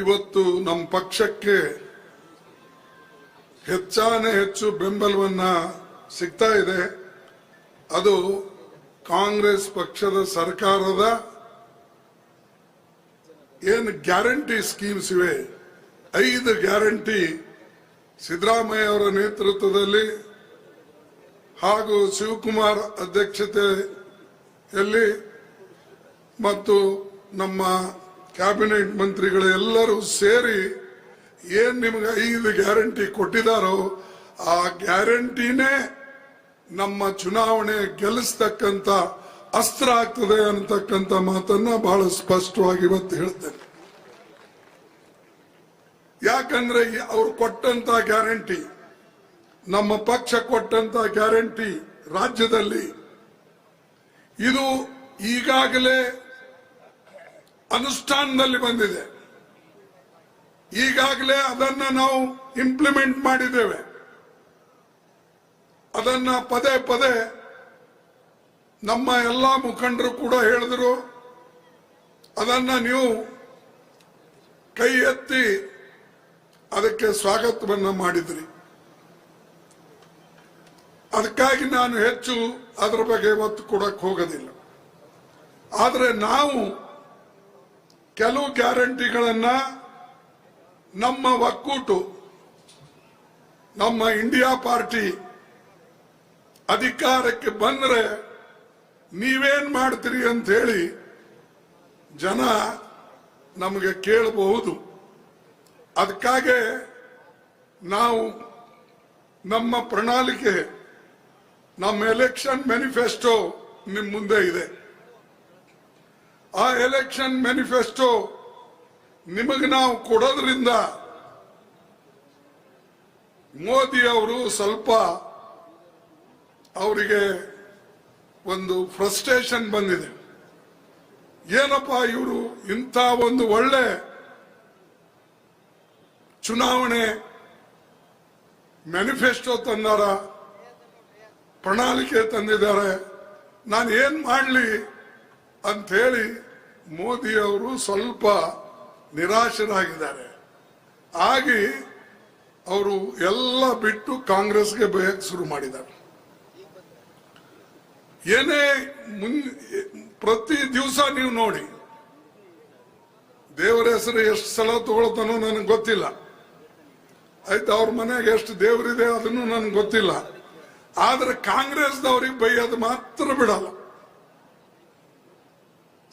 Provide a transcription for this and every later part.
ಇವತ್ತು ನಮ್ಮ ಪಕ್ಷಕ್ಕೆ ಹೆಚ್ಚಾನೆ ಹೆಚ್ಚು ಬೆಂಬಲವನ್ನ ಸಿಗ್ತಾ ಇದೆ. ಅದು ಕಾಂಗ್ರೆಸ್ ಪಕ್ಷದ ಸರ್ಕಾರದ ಏನು ಗ್ಯಾರಂಟಿ ಸ್ಕೀಮ್ಸ್ ಇವೆ? ಐದು ಗ್ಯಾರಂಟಿ ಸಿದ್ದರಾಮಯ್ಯ ಅವರ ನೇತೃತ್ವದಲ್ಲಿ ಹಾಗೂ ಶಿವಕುಮಾರ್ ಅಧ್ಯಕ್ಷತೆಯಲ್ಲಿ ಮತ್ತು ನಮ್ಮ ಕ್ಯಾಬಿನೆಟ್ ಮಂತ್ರಿಗಳು ಎಲ್ಲರೂ ಸೇರಿ ಏನ್ ನಿಮ್ಗೆ ಐದು ಗ್ಯಾರಂಟಿ ಕೊಟ್ಟಿದಾರೋ ಆ ಗ್ಯಾರಂಟಿನೇ ನಮ್ಮ ಚುನಾವಣೆ ಗೆಲ್ಲಿಸ್ತಕ್ಕಂತ ಅಸ್ತ್ರ ಆಗ್ತದೆ ಅನ್ನತಕ್ಕಂತ ಮಾತನ್ನ ಬಹಳ ಸ್ಪಷ್ಟವಾಗಿ ಇವತ್ತು ಹೇಳ್ತೇನೆ. ಯಾಕಂದ್ರೆ ಅವ್ರು ಕೊಟ್ಟಂತ ಗ್ಯಾರಂಟಿ ನಮ್ಮ ಪಕ್ಷ ಕೊಟ್ಟಂತ ಗ್ಯಾರಂಟಿ ರಾಜ್ಯದಲ್ಲಿ, ಇದು ಈಗಾಗಲೇ ಅನುಷ್ಠಾನದಲ್ಲಿ ಬಂದಿದೆ. ಈಗಾಗಲೇ ಅದನ್ನ ನಾವು ಇಂಪ್ಲಿಮೆಂಟ್ ಮಾಡಿದ್ದೇವೆ. ಅದನ್ನ ಪದೇ ಪದೇ ನಮ್ಮ ಎಲ್ಲ ಮುಖಂಡರು ಕೂಡ ಹೇಳಿದ್ರು. ಅದನ್ನ ನೀವು ಕೈ ಎತ್ತಿ ಅದಕ್ಕೆ ಸ್ವಾಗತವನ್ನ ಮಾಡಿದ್ರಿ. ಅದಕ್ಕಾಗಿ ನಾನು ಹೆಚ್ಚು ಅದರ ಬಗ್ಗೆ ಒತ್ತು ಕೊಡಕ್ ಹೋಗೋದಿಲ್ಲ. ಆದರೆ ನಾವು ಕೆಲವು ಗ್ಯಾರಂಟಿಗಳನ್ನ ನಮ್ಮ ಒಕ್ಕೂಟು, ನಮ್ಮ ಇಂಡಿಯಾ ಪಾರ್ಟಿ ಅಧಿಕಾರಕ್ಕೆ ಬಂದ್ರೆ ನೀವೇನ್ ಮಾಡ್ತೀರಿ ಅಂತ ಹೇಳಿ ಜನ ನಮಗೆ ಕೇಳಬಹುದು. ಅದಕ್ಕಾಗೆ ನಾವು ನಮ್ಮ ಪ್ರಣಾಳಿಕೆ, ನಮ್ಮ ಎಲೆಕ್ಷನ್ ಮ್ಯಾನಿಫೆಸ್ಟೋ ನಿಮ್ಮ ಮುಂದೆ ಇದೆ. ಆ ಎಲೆಕ್ಷನ್ ಮ್ಯಾನಿಫೆಸ್ಟೋ ನಿಮಗೆ ನಾವು ಕೊಡೋದ್ರಿಂದ ಮೋದಿ ಅವರು ಸ್ವಲ್ಪ ಅವರಿಗೆ ಒಂದು ಫ್ರಸ್ಟ್ರೇಷನ್ ಬಂದಿದೆ. ಏನಪ್ಪ ಇವರು ಇಂಥ ಒಂದು ಒಳ್ಳೆ ಚುನಾವಣೆ ಮ್ಯಾನಿಫೆಸ್ಟೋ ತಂದಾರ, ಪ್ರಣಾಳಿಕೆ ತಂದಿದ್ದಾರೆ. ನಾನು ಏನ್ ಮಾಡಲಿ? ಅಂತ ಹೇಳಿ ಮೋದಿ ಅವರು ಸ್ವಲ್ಪ ನಿರಾಶರಾಗಿದ್ದಾರೆ. ಆಗಿ ಅವರು ಎಲ್ಲ ಬಿಟ್ಟು ಕಾಂಗ್ರೆಸ್ಗೆ ಬಯಕ್ ಶುರು ಮಾಡಿದ್ದಾರೆ. ಏನೇ ಮುನ್, ಪ್ರತಿ ದಿವಸ ನೀವು ನೋಡಿ, ದೇವರ ಹೆಸರು ಎಷ್ಟು ಸಲ ತಗೊಳ್ತಾನೋ ನನಗೆ ಗೊತ್ತಿಲ್ಲ. ಆಯ್ತು, ಅವ್ರ ಮನೆಯಾಗ ಎಷ್ಟು ದೇವರಿದೆ ಅದನ್ನು ನನಗೆ ಗೊತ್ತಿಲ್ಲ. ಆದ್ರೆ ಕಾಂಗ್ರೆಸ್ದವ್ರಿಗೆ ಬೈಯೋದು ಮಾತ್ರ ಬಿಡಲ್ಲ.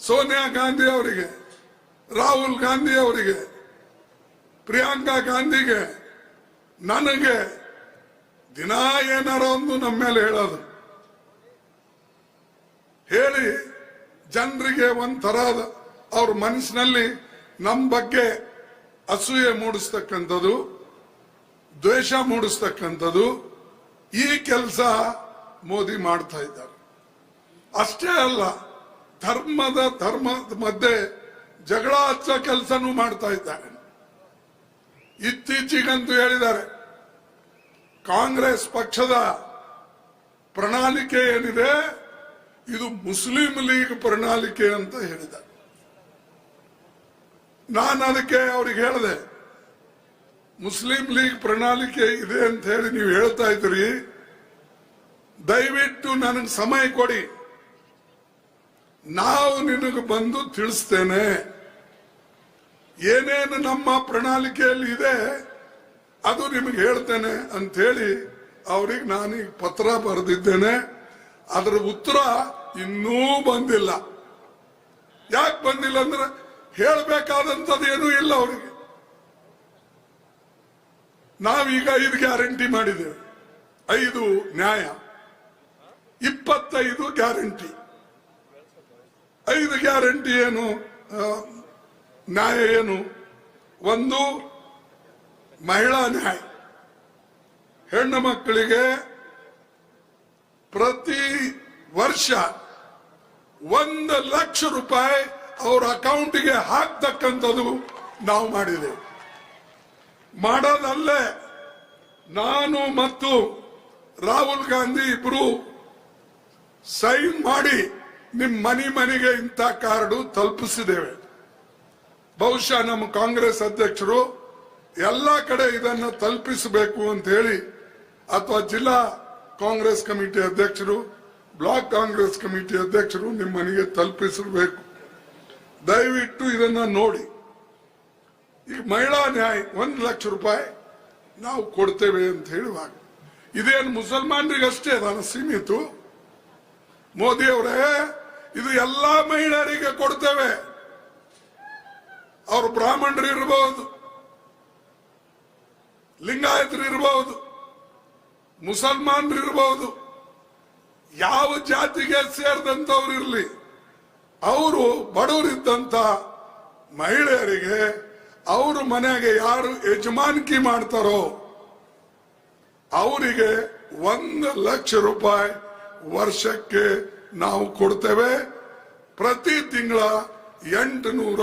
ಸೋನಿಯಾ ಗಾಂಧಿ ಅವರಿಗೆ, ರಾಹುಲ್ ಗಾಂಧಿ ಅವರಿಗೆ, ಪ್ರಿಯಾಂಕಾ ಗಾಂಧಿಗೆ ನನಗೆ ದಿನ ಏನಾರ ಒಂದು ನಮ್ಮ ಮೇಲೆ ಹೇಳೋದು. ಹೇಳಿ ಜನರಿಗೆ ಒಂಥರದ ಅವ್ರ ಮನಸ್ಸಿನಲ್ಲಿ ನಮ್ಮ ಬಗ್ಗೆ ಅಸೂಯೆ ಮೂಡಿಸ್ತಕ್ಕಂಥದ್ದು, ದ್ವೇಷ ಮೂಡಿಸ್ತಕ್ಕಂಥದ್ದು, ಈ ಕೆಲಸ ಮೋದಿ ಮಾಡ್ತಾ ಇದ್ದಾರೆ. ಅಷ್ಟೇ ಅಲ್ಲ ಧರ್ಮದ ಧರ್ಮದ ಮಧ್ಯೆ ಜಗಳ ಹಚ್ಚ ಕೆಲಸನೂ ಮಾಡ್ತಾ ಇದ್ದಾರೆ. ಇತ್ತೀಚೆಗಂತೂ ಹೇಳಿದ್ದಾರೆ, ಕಾಂಗ್ರೆಸ್ ಪಕ್ಷದ ಪ್ರಣಾಳಿಕೆ ಏನಿದೆ, ಇದು ಮುಸ್ಲಿಂ ಲೀಗ್ ಪ್ರಣಾಳಿಕೆ ಅಂತ ಹೇಳಿದ ನಾನು ಅದಕ್ಕೆ ಅವ್ರಿಗೆ ಹೇಳಿದೆ, ಮುಸ್ಲಿಂ ಲೀಗ್ ಪ್ರಣಾಳಿಕೆ ಇದೆ ಅಂತ ಹೇಳಿ ನೀವು ಹೇಳ್ತಾ ಇದ್ರಿ ದಯವಿಟ್ಟು ನನಗೆ ಸಮಯ ಕೊಡಿ. ನಾವು ನಿನಗೆ ಬಂದು ತಿಳಿಸ್ತೇನೆ. ಏನೇನು ನಮ್ಮ ಪ್ರಣಾಳಿಕೆಯಲ್ಲಿ ಇದೆ, ಅದು ನಿಮಗೆ ಹೇಳ್ತೇನೆ ಅಂತ ಹೇಳಿ ಅವ್ರಿಗೆ ನಾನೀಗ ಪತ್ರ ಬರೆದಿದ್ದೇನೆ. ಅದರ ಉತ್ತರ ಇನ್ನೂ ಬಂದಿಲ್ಲ. ಯಾಕೆ ಬಂದಿಲ್ಲ ಅಂದ್ರೆ ಹೇಳಬೇಕಾದಂಥದ್ದು ಏನೂ ಇಲ್ಲ ಅವರಿಗೆ. ನಾವೀಗ ಐದು ಗ್ಯಾರಂಟಿ ಮಾಡಿದ್ದೇವೆ. ಐದು ನ್ಯಾಯ. ಇಪ್ಪತ್ತೈದು ಗ್ಯಾರಂಟಿ. ಐದು ಗ್ಯಾರಂಟಿ ಏನು? ನ್ಯಾಯ ಏನು? ಒಂದು ಮಹಿಳಾ ನ್ಯಾಯ. ಹೆಣ್ಣು ಮಕ್ಕಳಿಗೆ ಪ್ರತಿ ವರ್ಷ ಒಂದು ಲಕ್ಷ ರೂಪಾಯಿ ಅವ್ರ ಅಕೌಂಟ್ಗೆ ಹಾಕ್ತಕ್ಕಂಥದ್ದು ನಾವು ಮಾಡಿದೆ ಮಾಡೋದಲ್ಲೇ ನಾನು ಮತ್ತು ರಾಹುಲ್ ಗಾಂಧಿ ಇಬ್ರು ಸೈನ್ ಮಾಡಿ ನಿಮ್ ಮನೆ ಮನೆಗೆ ಇಂಥ ಕಾರ್ಡು ತಲುಪಿಸಿದ್ದೇವೆ. ಬಹುಶಃ ನಮ್ಮ ಕಾಂಗ್ರೆಸ್ ಅಧ್ಯಕ್ಷರು ಎಲ್ಲ ಕಡೆ ಇದನ್ನ ತಲುಪಿಸಬೇಕು ಅಂತ ಹೇಳಿ, ಅಥವಾ ಜಿಲ್ಲಾ ಕಾಂಗ್ರೆಸ್ ಕಮಿಟಿ ಅಧ್ಯಕ್ಷರು, ಬ್ಲಾಕ್ ಕಾಂಗ್ರೆಸ್ ಕಮಿಟಿ ಅಧ್ಯಕ್ಷರು ನಿಮ್ಮ ಮನೆಗೆ ತಲುಪಿಸಬೇಕು ದಯವಿಟ್ಟು ಇದನ್ನ ನೋಡಿ. ಈ ಮಹಿಳಾ ನ್ಯಾಯ ಒಂದು ಲಕ್ಷ ರೂಪಾಯಿ ನಾವು ಕೊಡ್ತೇವೆ ಅಂತ ಹೇಳುವಾಗ, ಇದೇನು ಮುಸಲ್ಮಾನರಿಗಷ್ಟೇ ಅದನ್ನು ಸೀಮಿತು. ಮೋದಿ ಅವರೇ ಇದು ಎಲ್ಲಾ ಮಹಿಳೆಯರಿಗೆ ಕೊಡ್ತೇವೆ. ಅವರು ಬ್ರಾಹ್ಮಣರು ಇರಬಹುದು ಲಿಂಗಾಯತರು ಇರಬಹುದು ಮುಸಲ್ಮಾನರು ಇರಬಹುದು ಯಾವ ಜಾತಿಗೆ ಸೇರಿದಂತವ್ರು ಇರಲಿ, ಅವರು ಬಡವರಿದ್ದಂತ ಮಹಿಳೆಯರಿಗೆ ಅವ್ರ ಮನೆಗೆ ಯಾರು ಯಜಮಾನಿಕೆ ಮಾಡ್ತಾರೋ, ಅವರಿಗೆ ಒಂದು ಲಕ್ಷ ರೂಪಾಯಿ ವರ್ಷಕ್ಕೆ ನಾವು ಕೊಡ್ತೇವೆ. ಪ್ರತಿ ತಿಂಗಳ ಎಂಟು ನೂರ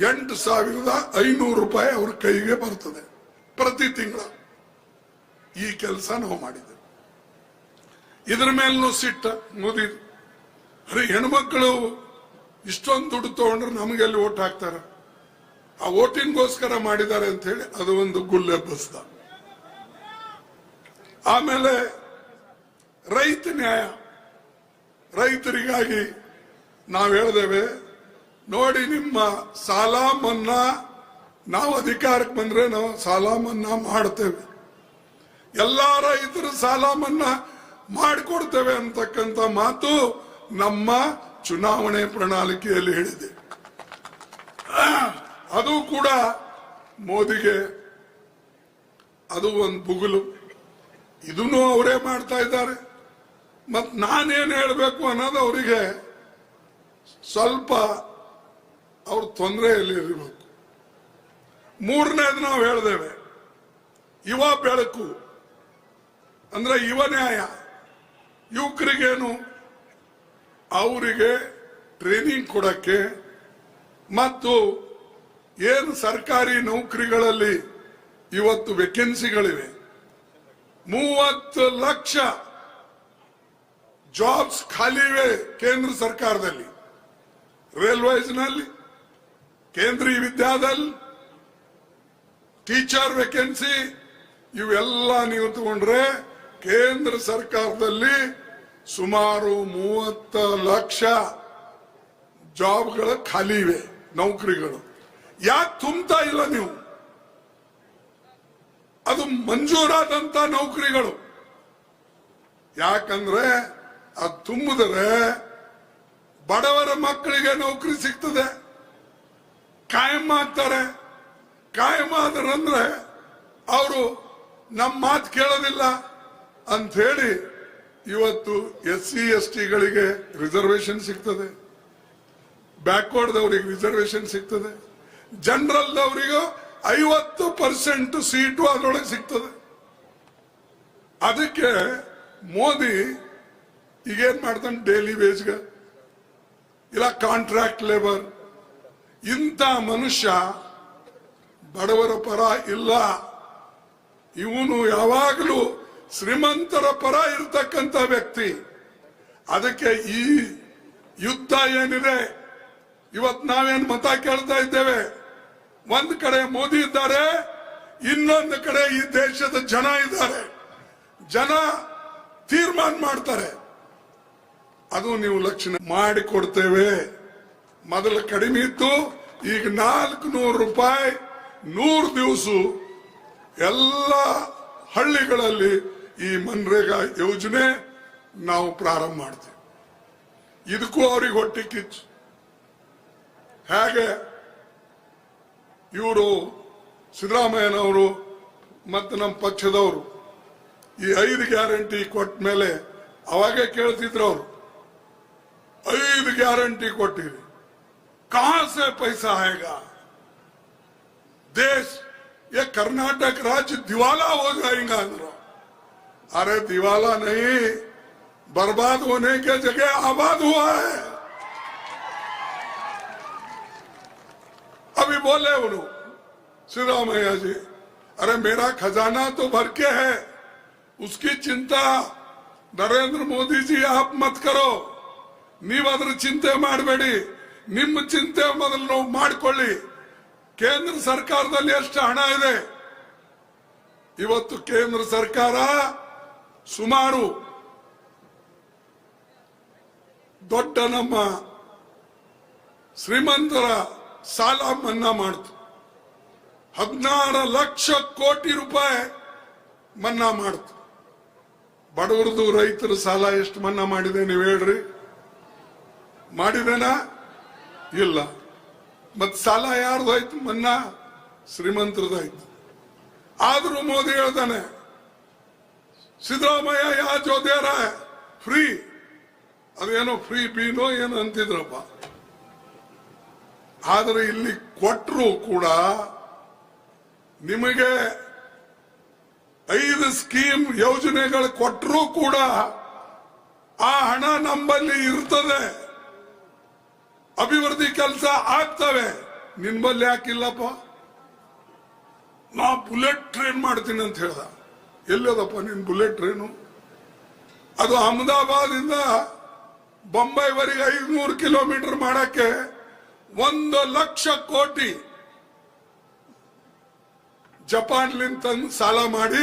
ಎಂಟು ಸಾವಿರದ ಐನೂರು ರೂಪಾಯಿ ಅವ್ರ ಕೈಗೆ ಬರ್ತದೆ. ಪ್ರತಿ ತಿಂಗಳ ಈ ಕೆಲಸ ನಾವು ಮಾಡಿದ್ದೇವೆ. ಇದ್ರ ಮೇಲೂ ಸಿಟ್ಟ ಮೋದಿ. ಅರೆ ಹೆಣ್ಮಕ್ಳು ಇಷ್ಟೊಂದು ದುಡ್ಡು ತಗೊಂಡ್ರೆ ನಮಗೆ ಅಲ್ಲಿ ಓಟ್ ಹಾಕ್ತಾರ? ಆ ಓಟಿಂಗ್ಗೋಸ್ಕರ ಮಾಡಿದ್ದಾರೆ ಅಂತ ಹೇಳಿ ಅದು ಒಂದು ಗುಲ್ಲೆ ಬಸ್ದ. ಆಮೇಲೆ ರೈತ ನ್ಯಾಯ. ರೈತರಿಗಾಗಿ ನಾವು ಹೇಳ್ದೇವೆ, ನೋಡಿ ನಿಮ್ಮ ಸಾಲ ಮನ್ನಾ ನಾವು ಅಧಿಕಾರಕ್ಕೆ ಬಂದ್ರೆ ನಾವು ಸಾಲ ಮನ್ನಾ ಮಾಡ್ತೇವೆ. ಎಲ್ಲ ರೈತರ ಸಾಲ ಮನ್ನಾ ಮಾಡಿಕೊಡ್ತೇವೆ ಅಂತಕ್ಕಂಥ ಮಾತು ನಮ್ಮ ಚುನಾವಣೆ ಪ್ರಣಾಳಿಕೆಯಲ್ಲಿ ಹೇಳಿದೆ. ಅದು ಕೂಡ ಮೋದಿಗೆ, ಅದು ಒಂದು ಬುಗುಲು. ಇದನ್ನು ಅವರೇ ಮಾಡ್ತಾ ಇದ್ದಾರೆ. ಮತ್ ನಾನೇನ್ ಹೇಳಬೇಕು ಅನ್ನೋದು ಅವರಿಗೆ ಸ್ವಲ್ಪ ಅವ್ರ ತೊಂದರೆಯಲ್ಲಿ ಇರಬೇಕು ಮೂರನೇದು ನಾವು ಹೇಳ್ದೇವೆ, ಯುವ ಬೆಳಕು ಅಂದ್ರೆ ಯುವ ನ್ಯಾಯ. ಯುವಕರಿಗೇನು ಅವರಿಗೆ ಟ್ರೈನಿಂಗ್ ಕೊಡಕ್ಕೆ ಮತ್ತು ಏನು ಸರ್ಕಾರಿ ನೌಕರಿಗಳಲ್ಲಿ ಇವತ್ತು ವೇಕೆನ್ಸಿಗಳಿವೆ ಮೂವತ್ತು ಲಕ್ಷ ಜಾಬ್ಸ್ ಖಾಲಿವೆ ಕೇಂದ್ರ ಸರ್ಕಾರದಲ್ಲಿ. ರೈಲ್ವೇಸ್ನಲ್ಲಿ ಕೇಂದ್ರೀಯ ವಿದ್ಯಾದಲ್ಲಿ ಟೀಚರ್ ವೇಕೆನ್ಸಿ ಇವೆಲ್ಲ ನೀವು ತಗೊಂಡ್ರೆ ಕೇಂದ್ರ ಸರ್ಕಾರದಲ್ಲಿ ಸುಮಾರು ಮೂವತ್ತ ಲಕ್ಷ ಜಾಬ್ಗಳು ಖಾಲಿ ಇವೆ, ನೌಕರಿಗಳು. ಯಾಕೆ ತುಂಬ್ತಾ ಇಲ್ಲ ನೀವು? ಅದು ಮಂಜೂರಾದಂತ ನೌಕರಿಗಳು. ಯಾಕಂದ್ರೆ ಅದು ತುಂಬಿದರೆ ಬಡವರ ಮಕ್ಕಳಿಗೆ ನೌಕರಿ ಸಿಗ್ತದೆ. ಕಾಯಂ ಆಗ್ತಾರೆ. ಕಾಯಂ ಆದ್ರಂದ್ರೆ ಅವರು ನಮ್ಮ ಮಾತು ಕೇಳೋದಿಲ್ಲ ಅಂತ ಹೇಳಿ ಇವತ್ತು ಎಸ್ ಸಿ ಎಸ್ ಟಿಗಳಿಗೆ ರಿಸರ್ವೇಶನ್ ಸಿಗ್ತದೆ. ಬ್ಯಾಕ್ವರ್ಡ್ದವರಿಗೆ ರಿಸರ್ವೇಶನ್ ಸಿಗ್ತದೆ. ಜನರಲ್ದವರಿಗೂ ಐವತ್ತು ಪರ್ಸೆಂಟ್ ಸೀಟು ಅದರೊಳಗೆ ಸಿಗ್ತದೆ. ಅದಕ್ಕೆ ಮೋದಿ ಈಗೇನ್ ಮಾಡ್ತಾನೆ ಡೈಲಿ ವೇಜ್ಗೆ ಇಲ್ಲ ಕಾಂಟ್ರಾಕ್ಟ್ ಲೇಬರ್ ಇಂಥ ಮನುಷ್ಯ ಬಡವರ ಪರ ಇಲ್ಲ. ಇವನು ಯಾವಾಗಲೂ ಶ್ರೀಮಂತರ ಪರ ಇರತಕ್ಕಂತ ವ್ಯಕ್ತಿ. ಅದಕ್ಕೆ ಈ ಯುದ್ಧ ಏನಿದೆ? ಇವತ್ ನಾವೇನ್ ಮತ ಕೇಳ್ತಾ ಇದ್ದೇವೆ? ಒಂದ್ ಕಡೆ ಮೋದಿ ಇದ್ದಾರೆ, ಇನ್ನೊಂದು ಕಡೆ ಈ ದೇಶದ ಜನ ಇದ್ದಾರೆ. ಜನ ತೀರ್ಮಾನ ಮಾಡ್ತಾರೆ. ಅದು ನೀವು ಲಕ್ಷಣ ಮಾಡಿಕೊಡ್ತೇವೆ. ಮೊದಲು ಕಡಿಮೆ ಇತ್ತು, ಈಗ ನಾಲ್ಕು ನೂರು ರೂಪಾಯಿ, ನೂರು ದಿವಸ ಎಲ್ಲ ಹಳ್ಳಿಗಳಲ್ಲಿ ಈ ಮನ್ರೇಗಾ ಯೋಜನೆ ನಾವು ಪ್ರಾರಂಭ ಮಾಡ್ತೀವಿ. ಇದಕ್ಕೂ ಅವ್ರಿಗೆ ಹೊಟ್ಟೆ ಕಿಚ್ಚು. ಹೇಗೆ ಇವರು ಸಿದ್ದರಾಮಯ್ಯನವರು ಮತ್ತು ನಮ್ಮ ಪಕ್ಷದವರು ಈ ಐದು ಗ್ಯಾರಂಟಿ ಕೊಟ್ಟ ಮೇಲೆ ಅವಾಗೇ ಕೇಳ್ತಿದ್ರು ಅವರು. ಐದು ಗ್ಯಾರಂಟಿ ಕೊಟ್ಟಿರಿ कहां से पैसा आएगा देश ये कर्नाटक राज्य दिवाला हो जाएगा अंदर अरे दिवाला नहीं बर्बाद होने के जगह आबाद हुआ है अभी बोले उन्होंने सिद्धरामैया जी अरे मेरा खजाना तो भर के है उसकी चिंता नरेंद्र मोदी जी आप मत करो ನೀವ್ ಅದ್ರ ಚಿಂತೆ ಮಾಡಬೇಡಿ. ನಿಮ್ಮ ಚಿಂತೆ ಮೊದಲು ನಾವು ಮಾಡಿಕೊಳ್ಳಿ. ಕೇಂದ್ರ ಸರ್ಕಾರದಲ್ಲಿ ಎಷ್ಟು ಹಣ ಇದೆ. ಇವತ್ತು ಕೇಂದ್ರ ಸರ್ಕಾರ ಸುಮಾರು ದೊಡ್ಡ ನಮ್ಮ ಶ್ರೀಮಂತರ ಸಾಲ ಮನ್ನಾ ಮಾಡ್ತು. ಹದಿನಾರು ಲಕ್ಷ ಕೋಟಿ ರೂಪಾಯಿ ಮನ್ನಾ ಮಾಡ್ತು. ಬಡವರದು ರೈತರ ಸಾಲ ಎಷ್ಟು ಮನ್ನಾ ಮಾಡಿದೆ ನೀವು ಹೇಳ್ರಿ. ಮಾಡಿದೇನಾ? ಇಲ್ಲ. ಮತ್ ಸಾಲ ಯಾರ್ದಾಯ್ತು? ಮನ್ನಾ ಶ್ರೀಮಂತರದಾಯ್ತು. ಆದ್ರೂ ಮೋದಿ ಹೇಳ್ತಾನೆ ಸಿದ್ದರಾಮಯ್ಯ, ಯಾ ಜೋದ್ಯಾರ ಫ್ರೀ. ಅದೇನೋ ಫ್ರೀ ಬೀನೋ ಏನೋ ಅಂತಿದ್ರಪ್ಪ. ಆದ್ರೆ ಇಲ್ಲಿ ಕೊಟ್ಟರು ಕೂಡ ನಿಮಗೆ ಐದು ಸ್ಕೀಮ್ ಯೋಜನೆಗಳು ಕೊಟ್ಟರೂ ಕೂಡ ಆ ಹಣ ನಮ್ಮಲ್ಲಿ ಇರ್ತದೆ. ಅಭಿವೃದ್ಧಿ ಕೆಲಸ ಆಗ್ತವೆ. ನಿನ್ಬಲ್ಲಿ ಯಾಕಿಲ್ಲಪ್ಪ? ನಾ ಬುಲೆಟ್ ಟ್ರೈನ್ ಮಾಡ್ತೀನಿ ಅಂತ ಹೇಳ್ದ. ಎಲ್ಲದಪ್ಪ ನಿನ್ ಬುಲೆಟ್ ಟ್ರೈನು? ಅದು ಅಹಮದಾಬಾದಿಂದ ಬೊಂಬೈವರೆಗೆ ಐದುನೂರು ಕಿಲೋಮೀಟರ್ ಮಾಡಕ್ಕೆ ಒಂದು ಲಕ್ಷ ಕೋಟಿ ಜಪಾನ್ಲಿಂದ ತಂದು ಸಾಲ ಮಾಡಿ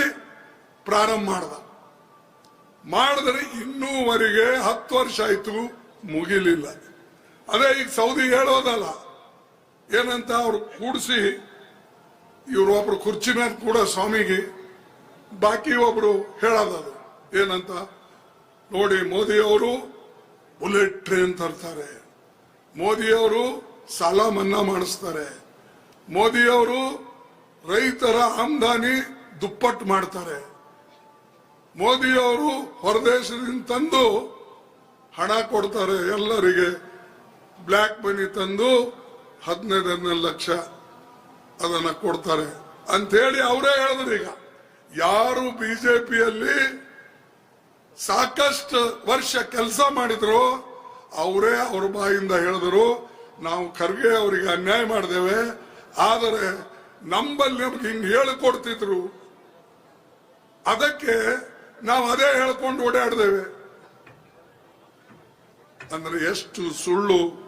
ಪ್ರಾರಂಭ ಮಾಡ್ದ. ಮಾಡಿದ್ರೆ ಇನ್ನೂವರೆಗೆ ಹತ್ತು ವರ್ಷ ಆಯ್ತು, ಮುಗಿಲಿಲ್ಲ. ಅದೇ ಈಗ ಸೌದಿ ಹೇಳೋದಲ್ಲ. ಏನಂತ ಅವ್ರು ಕೂಡಿಸಿ ಇವ್ರು ಒಬ್ರು ಕುರ್ಚಿ ಮೇಲೆ ಕೂಡ ಸ್ವಾಮಿಗೆ ಬಾಕಿ ಒಬ್ರು ಹೇಳೋದದು. ಏನಂತ? ನೋಡಿ ಮೋದಿ ಅವರು ಬುಲೆಟ್ ಟ್ರೈನ್ ತರ್ತಾರೆ. ಮೋದಿ ಅವರು ಸಾಲ ಮನ್ನಾ ಮಾಡಿಸ್ತಾರೆ. ಮೋದಿ ಅವರು ರೈತರ ಆಮದಾನಿ ದುಪ್ಪಟ್ಟು ಮಾಡ್ತಾರೆ. ಮೋದಿ ಅವರು ಹೊರದೇಶದಿಂದ ತಂದು ಹಣ ಕೊಡ್ತಾರೆ ಎಲ್ಲರಿಗೆ. ಬ್ಲ್ಯಾಕ್ ಮನಿ ತಂದು ಹದಿನೈದು ಲಕ್ಷ ಅದನ್ನ ಕೊಡ್ತಾರೆ ಅಂತೇಳಿ ಅವರೇ ಹೇಳಿದ್ರು ಈಗ. ಯಾರು ಬಿಜೆಪಿಯಲ್ಲಿ ಸಾಕಷ್ಟು ವರ್ಷ ಕೆಲಸ ಮಾಡಿದ್ರು, ಅವರೇ ಅವ್ರ ಬಾಯಿಂದ ಹೇಳಿದ್ರು, ನಾವು ಖರ್ಗೆ ಅವರಿಗೆ ಅನ್ಯಾಯ ಮಾಡಿದೇವೆ, ಆದರೆ ನಮ್ಮಲ್ಲಿ ನಮ್ಗೆ ಹಿಂಗ್ ಹೇಳಿಕೊಡ್ತಿದ್ರು. ಅದಕ್ಕೆ ನಾವು ಅದೇ ಹೇಳ್ಕೊಂಡು ಓಡಾಡ್ದೇವೆ. ಅಂದ್ರೆ ಎಷ್ಟು ಸುಳ್ಳು.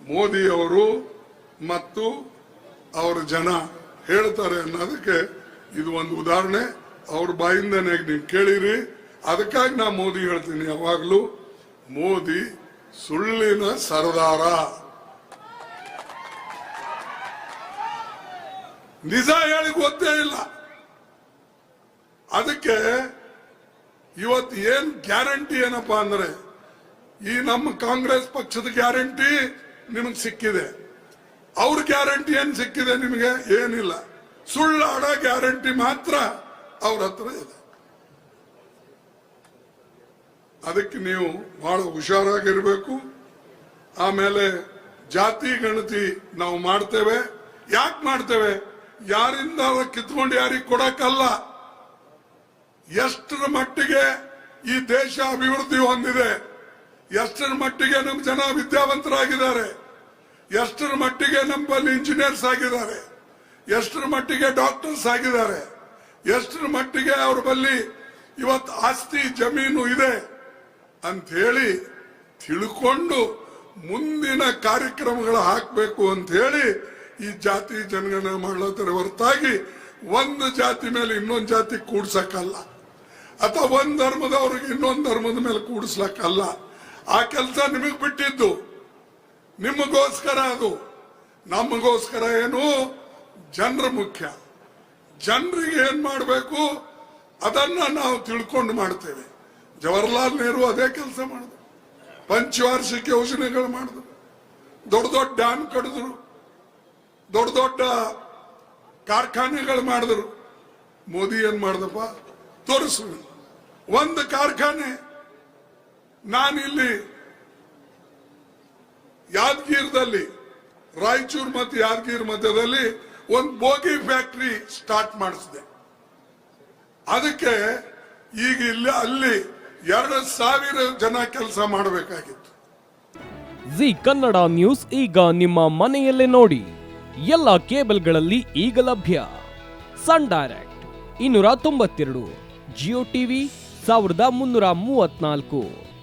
ಮೋದಿ ಅವರು ಮತ್ತು ಅವರ ಜನ ಹೇಳ್ತಾರೆ ಅನ್ನೋದಕ್ಕೆ ಇದು ಒಂದು ಉದಾಹರಣೆ. ಅವ್ರ ಬಾಯಿಂದನೇ ನೀವು ಕೇಳಿರಿ. ಅದಕ್ಕಾಗಿ ನಾ ಮೋದಿ ಹೇಳ್ತೀನಿ ಯಾವಾಗ್ಲೂ. ಮೋದಿ ಸುಳ್ಳಿನ ಸರದಾರ. ನಿಜ ಹೇಳಿ ಗೊತ್ತೇ ಇಲ್ಲ. ಅದಕ್ಕೆ ಇವತ್ತು ಏನ್ ಗ್ಯಾರಂಟಿ ಏನಪ್ಪಾ ಅಂದ್ರೆ, ಈ ನಮ್ಮ ಕಾಂಗ್ರೆಸ್ ಪಕ್ಷದ ಗ್ಯಾರಂಟಿ ನಿಮಗೆ ಸಿಕ್ಕಿದೆ. ಅವ್ರ ಗ್ಯಾರಂಟಿ ಏನ್ ಸಿಕ್ಕಿದೆ ನಿಮಗೆ? ಏನಿಲ್ಲ. ಸುಳ್ಳಾಡ ಗ್ಯಾರಂಟಿ ಮಾತ್ರ ಅವ್ರ ಹತ್ರ ಇದೆ. ಅದಕ್ಕೆ ನೀವು ಬಹಳ ಹುಷಾರಾಗಿರ್ಬೇಕು. ಆಮೇಲೆ ಜಾತಿ, ಗಣತಿ ನಾವು ಮಾಡ್ತೇವೆ. ಯಾಕೆ ಮಾಡ್ತೇವೆ? ಯಾರಿಂದ ಕಿತ್ಕೊಂಡು ಯಾರಿಗೆ ಕೊಡಕ್ಕಲ್ಲ. ಎಷ್ಟರ ಮಟ್ಟಿಗೆ ಈ ದೇಶ ಅಭಿವೃದ್ಧಿ ಹೊಂದಿದೆ. ಎಷ್ಟರ ಮಟ್ಟಿಗೆ ನಮ್ಮ ಜನ ವಿದ್ಯಾವಂತರಾಗಿದ್ದಾರೆ, ಎಷ್ಟರ ಮಟ್ಟಿಗೆ ನಮ್ಮಲ್ಲಿ ಇಂಜಿನಿಯರ್ಸ್ ಆಗಿದ್ದಾರೆ, ಎಷ್ಟರ ಮಟ್ಟಿಗೆ ಡಾಕ್ಟರ್ಸ್ ಆಗಿದ್ದಾರೆ, ಎಷ್ಟರ ಮಟ್ಟಿಗೆ ಅವ್ರ ಬಲ್ಲಿ ಇವತ್ತು ಆಸ್ತಿ ಜಮೀನು ಇದೆ ಅಂತ ಹೇಳಿ ತಿಳ್ಕೊಂಡು ಮುಂದಿನ ಕಾರ್ಯಕ್ರಮಗಳು ಹಾಕಬೇಕು ಅಂತ ಹೇಳಿ ಈ ಜಾತಿ ಜನಗಣನೆ ಮಾಡೋದ್ರ ಹೊರತಾಗಿ ಒಂದು ಜಾತಿ ಮೇಲೆ ಇನ್ನೊಂದು ಜಾತಿ ಕೂಡ್ಸಕ್ಕಲ್ಲ. ಅಥವಾ ಒಂದು ಧರ್ಮದವ್ರಿಗೆ ಇನ್ನೊಂದು ಧರ್ಮದ ಮೇಲೆ ಕೂಡಿಸ್ಲಕ್ಕಲ್ಲ. ಆ ಕೆಲಸ ನಿಮಗ್ ಬಿಟ್ಟಿದ್ದು. ನಿಮಗೋಸ್ಕರ ಅದು. ನಮಗೋಸ್ಕರ ಏನು? ಜನರ ಮುಖ್ಯ. ಜನರಿಗೆ ಏನ್ ಮಾಡಬೇಕು? ಅದನ್ನ ನಾವು ತಿಳ್ಕೊಂಡು ಮಾಡ್ತೇವೆ. ಜವಾಹರ್ಲಾಲ್ ನೆಹರು ಅದೇ ಕೆಲಸ ಮಾಡಿದ್ರು ಪಂಚವಾರ್ಷಿಕ ಯೋಜನೆಗಳು ಮಾಡಿದ್ರು ದೊಡ್ಡ ದೊಡ್ಡ ಡ್ಯಾಮ್ ಕಡಿದ್ರು. ದೊಡ್ಡ ದೊಡ್ಡ ಕಾರ್ಖಾನೆಗಳು ಮಾಡಿದ್ರು. ಮೋದಿ ಏನ್ ಮಾಡ್ದಪ್ಪ? ತೋರಿಸು ಒಂದು ಕಾರ್ಖಾನೆ ನಾನಿಲ್ಲಿ ಯಾದಗಿರದಲ್ಲಿ, ರಾಯಚೂರು ಮತ್ತು ಯಾದಗಿರಿ ಮಧ್ಯದಲ್ಲಿ ಒಂದು ಬೋಗಿ ಫ್ಯಾಕ್ಟ್ರಿ ಸ್ಟಾರ್ಟ್ ಮಾಡಿಸಿದೆ. ಅದಕ್ಕೆ ಈಗ ಇಲ್ಲಿ, ಅಲ್ಲಿ ಎರಡು ಸಾವಿರ ಜನ ಕೆಲಸ ಮಾಡಬೇಕಾಗಿತ್ತು. ಜಿ ಕನ್ನಡ ನ್ಯೂಸ್ ಈಗ ನಿಮ್ಮ ಮನೆಯಲ್ಲೇ ನೋಡಿ. ಎಲ್ಲ ಕೇಬಲ್ಗಳಲ್ಲಿ ಈಗ ಲಭ್ಯ. ಸನ್ ಡೈರೆಕ್ಟ್ ಇನ್ನೂರ ತೊಂಬತ್ತೆರಡು, ಜಿಯೋ ಟಿವಿ ಸಾವಿರದ ಮುನ್ನೂರ ಮೂವತ್ನಾಲ್ಕು